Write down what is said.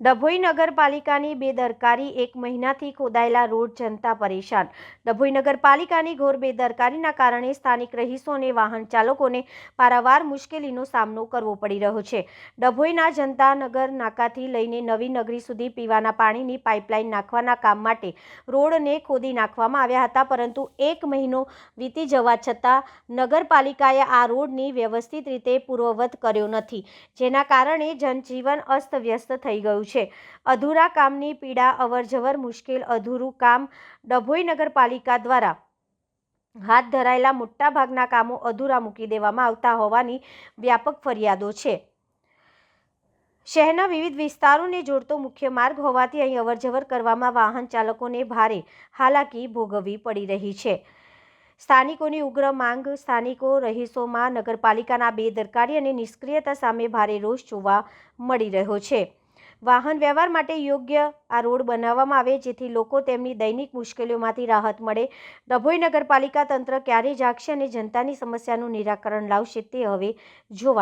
ડભોઈ નગરપાલિકાની બેદરકારી એક મહિનાથી ખોદાયેલા રોડ જનતા પરેશાન. ડભોઈ નગરપાલિકાની ઘોર બેદરકારીના કારણે સ્થાનિક રહીશો અને વાહન ચાલકોને પારાવાર મુશ્કેલીનો સામનો કરવો પડી રહ્યો છે. ડભોઈના જનતા નગર નાકાથી લઈને નવી નગરી સુધી પીવાના પાણીની પાઇપલાઇન નાખવાના કામ માટે રોડને ખોદી નાખવામાં આવ્યા હતા, પરંતુ એક મહિનો વીતી જવા છતાં નગરપાલિકાએ આ રોડની વ્યવસ્થિત રીતે પૂર્વવત કર્યો નથી, જેના કારણે જનજીવન અસ્તવ્યસ્ત થઈ ગયું છે. અધૂરા કામની પીડા, અવરજવર, મુશ્કેલ, અધૂરું કામ ડભોઈ નગરપાલિકા દ્વારા હાથ ધરાયેલા મોટાભાગના કામો અધૂરા મૂકી દેવામાં આવતા હોવાની વ્યાપક ફરિયાદો છે. શહેરના વિવિધ વિસ્તારોને જોડતો મુખ્ય માર્ગ હોવાથી અહીં અવરજવર કરવામાં વાહન ચાલકોને ભારે હાલાકી ભોગવવી પડી રહી છે. સ્થાનિકોની ઉગ્ર માંગ, સ્થાનિકો રહીશોમાં નગરપાલિકાના બેદરકારી અને નિષ્ક્રિયતા સામે ભારે રોષ જોવા મળી રહ્યો છે. વાહન વ્યવહાર માટે યોગ્ય આ રોડ બનાવવામાં આવે, જેથી લોકો તેમની દૈનિક મુશ્કેલીઓમાંથી રાહત મળે. ડભોઈ નગરપાલિકા તંત્ર ક્યારે જાગશે અને જનતાની સમસ્યાનું નિરાકરણ લાવશે તે હવે જોવાનું.